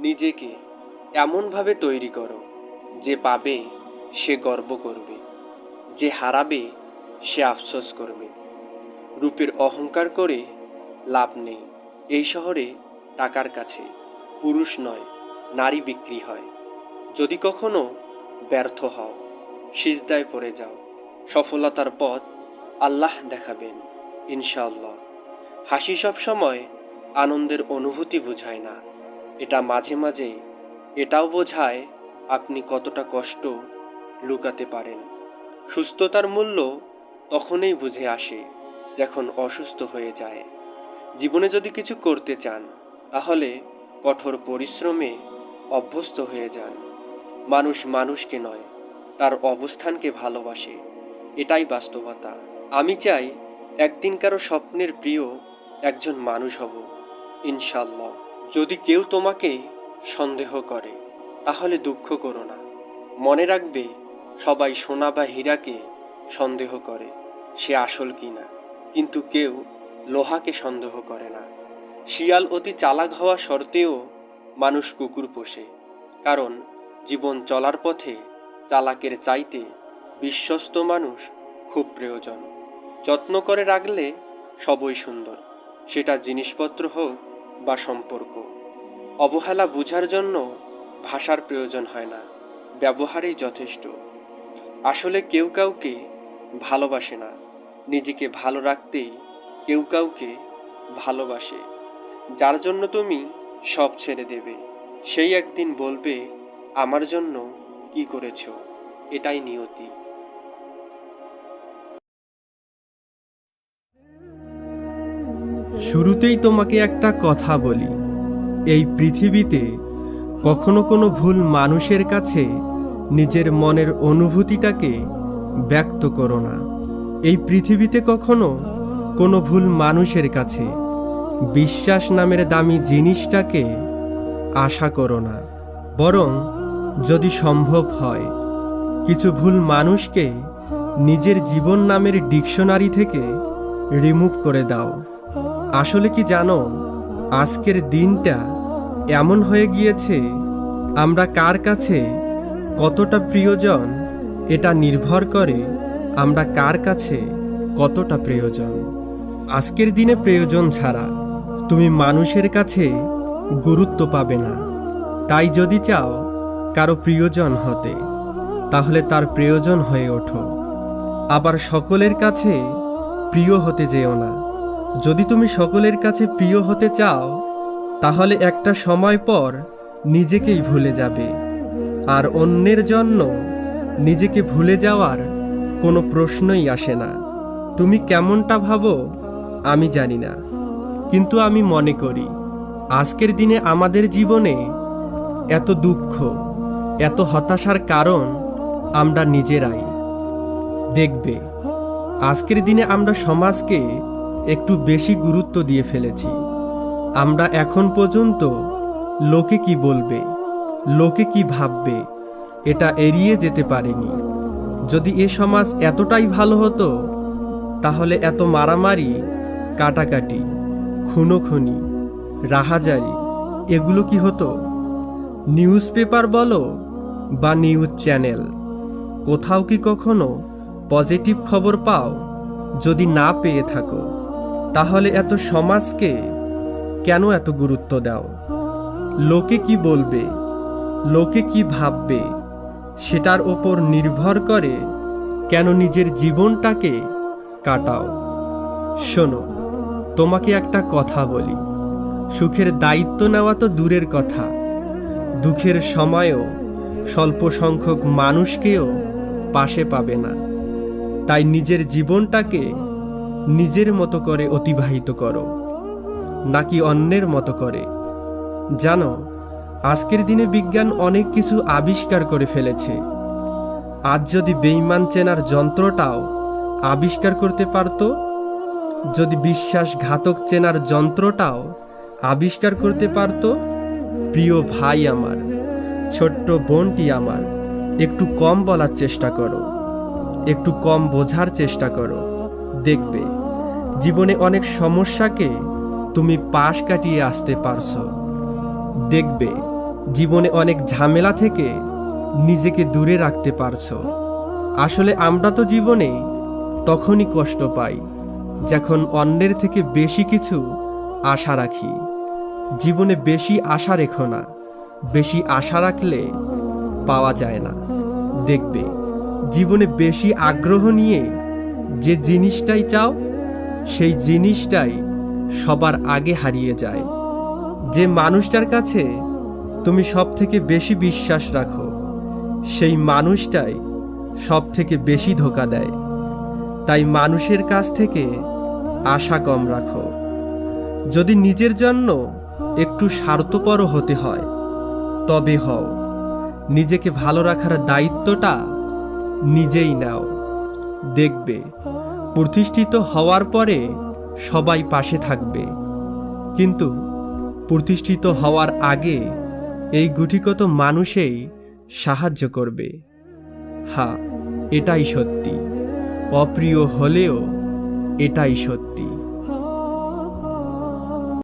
নিজেকে এমনভাবে তৈরি করো যে পাবে সে গর্ব করবে, যে হারাবে সে আফসোস করবে। রূপের অহংকার করে লাভ নেই। এই শহরে টাকার কাছে পুরুষ নয়, নারী বিক্রি হয়। যদি কখনো ব্যর্থ হও, সিজদায় পড়ে যাও। সফলতার পথ আল্লাহ দেখাবেন, ইনশাআল্লাহ। হাসি সব সময় আনন্দের অনুভূতি বোঝায় না। এটা মাঝে মাঝে এটাও বোঝায় আপনি কতটা কষ্ট লুকাতে পারেন। সুস্থতার মূল্য তখনই বুঝে আসে যখন অসুস্থ হয়ে যায়। জীবনে যদি কিছু করতে চান, তাহলে কঠোর পরিশ্রমে অভ্যস্ত হয়ে যান। মানুষ মানুষকে নয়, তার অবস্থানকে ভালোবাসে। এটাই বাস্তবতা। আমি চাই একদিন কারও স্বপ্নের প্রিয় একজন মানুষ হব ইনশাল্লাহ যদি কেউ তোমাকে সন্দেহ করে, তাহলে দুঃখ করো না। মনে রাখবে, সবাই সোনা বা হীরাকে সন্দেহ করে, সে আসল কিনা। কিন্তু কেউ লোহাকে সন্দেহ করে না। শিয়াল অতি চালাক হওয়া সত্ত্বেও মানুষ কুকুর পোষে, কারণ জীবন চলার পথে চালাকের চাইতে বিশ্বস্ত মানুষ খুব প্রয়োজন। যত্ন করে রাখলে সবই সুন্দর। সেটা জিনিসপত্র হোক বা সম্পর্ক। অবহেলা বুঝার জন্য ভাষার প্রয়োজন হয় না, ব্যবহারেই যথেষ্ট। আসলে কেউ কাউকে ভালোবাসে না, নিজেকে ভালো রাখতেই কেউ কাউকে ভালোবাসে। যার জন্য তুমি সব ছেড়ে দেবে, সেই একদিন বলবে, আমার জন্য কি করেছ? এটাই নিয়তি। শুরুতেই তোমাকে একটা কথা বলি। এই পৃথিবীতে কখনো কোনো ভুল মানুষের কাছে নিজের মনের অনুভূতিটাকে ব্যক্ত করো না। এই পৃথিবীতে কখনো কোনো ভুল মানুষের কাছে বিশ্বাস নামের দামি জিনিসটাকে আশা করো না। বরং যদি সম্ভব হয়, কিছু ভুল মানুষকে নিজের জীবন নামের ডিকশনারি থেকে রিমুভ করে দাও। আসলে কি জানো, আজকের দিনটা এমন হয়ে গিয়েছে, আমরা কার কাছে কতটা প্রিয়জন, এটা নির্ভর করে আমরা কার কাছে কতটা প্রয়োজন। আজকের দিনে প্রয়োজন ছাড়া তুমি মানুষের কাছে গুরুত্ব পাবে না। তাই যদি চাও কারও প্রিয়জন হতে, তাহলে তার প্রয়োজন হয়ে ওঠো। আবার সকলের কাছে প্রিয় হতে যেও না। যদি তুমি সকলের কাছে প্রিয় হতে চাও, তাহলে একটা সময় পর নিজেকেই ভুলে যাবে। আর অন্যের জন্য নিজেকে ভুলে যাওয়ার কোনো প্রশ্নই আসে না। তুমি কেমনটা ভাবো, আমি জানি না। কিন্তু আমি মনে করি, আজকের দিনে আমাদের জীবনে এত দুঃখ, এত হতাশার কারণ আমরা নিজেরাই। দেখবে, আজকের দিনে আমরা সমাজকে একটু বেশি গুরুত্ব দিয়ে ফেলেছি। আমরা এখন পর্যন্ত লোকে কি বলবে, লোকে কি ভাববে, এটা এড়িয়ে যেতে পারেনি। যদি এ সমাজ এতটাই ভালো হতো, তাহলে এত মারামারি, কাটাকাটি, খুনোখুনি, রাহাজারি, এগুলো কি হতো? নিউজ পেপার বলো বা নিউজ চ্যানেল। কোথাও কি কখনো পজিটিভ খবর পাও যদি না পেয়ে থাকো? তাহলে এত সমাজকে কেন এত গুরুত্ব দাও? লোকে কি বলবে? লোকে কি ভাববে? সেটার ওপর নির্ভর করে কেন নিজের জীবনটাকে কাটাও। শোনো, তোমাকে একটা কথা বলি। সুখের দায়িত্ব নেওয়া তো দূরের কথা। দুঃখের সময়ও স্বল্প সংখ্যক মানুষকেও পাশে পাবে না। তাই নিজের জীবনটাকে নিজের মতো করে অতিবাহিত করো, নাকি অন্যের মতো করে। জানো, আজকের দিনে বিজ্ঞান অনেক কিছু আবিষ্কার করে ফেলেছে। আজ যদি বেইমান চেনার যন্ত্রটাও আবিষ্কার করতে পারত, যদি বিশ্বাসঘাতক চেনার যন্ত্রটাও আবিষ্কার করতে পারত, প্রিয় ভাই আমার, ছোট্ট বোনটি আমার, একটু কম বলার চেষ্টা করো, একটু কম বোঝার চেষ্টা করো। দেখবে। জীবনে অনেক সমস্যাকে তুমি পাশ কাটিয়ে আসতে পারছ। দেখবে, জীবনে অনেক ঝামেলা থেকে নিজেকে দূরে রাখতে পারছ। আসলে আমরা তো জীবনে তখনই কষ্ট পাই যখন অন্যের থেকে বেশি কিছু আশা রাখি। জীবনে বেশি আশা রেখো না, বেশি আশা রাখলে পাওয়া যায় না। দেখবে, জীবনে বেশি আগ্রহ নিয়ে যে জিনিসটাই চাও, সেই জিনিসটাই সবার আগে হারিয়ে যায়। যে মানুষটার কাছে তুমি সব থেকে বেশি বিশ্বাস রাখো, সেই মানুষটাই সব থেকে বেশি ধোকা দেয়। তাই মানুষের কাছ থেকে আশা কম রাখো। যদি নিজের জন্য একটু স্বার্থপর হতে হয়, তবে হও। নিজেকে ভালো রাখার দায়িত্বটা নিজেই নাও। দেখবে। প্রতিষ্ঠিত হওয়ার পরে সবাই পাশে থাকবে। কিন্তু প্রতিষ্ঠিত হওয়ার আগে এই গুটিগত মানুষেই সাহায্য করবে। হ্যাঁ এটাই সত্যি। অপ্রিয় হলেও এটাই সত্যি।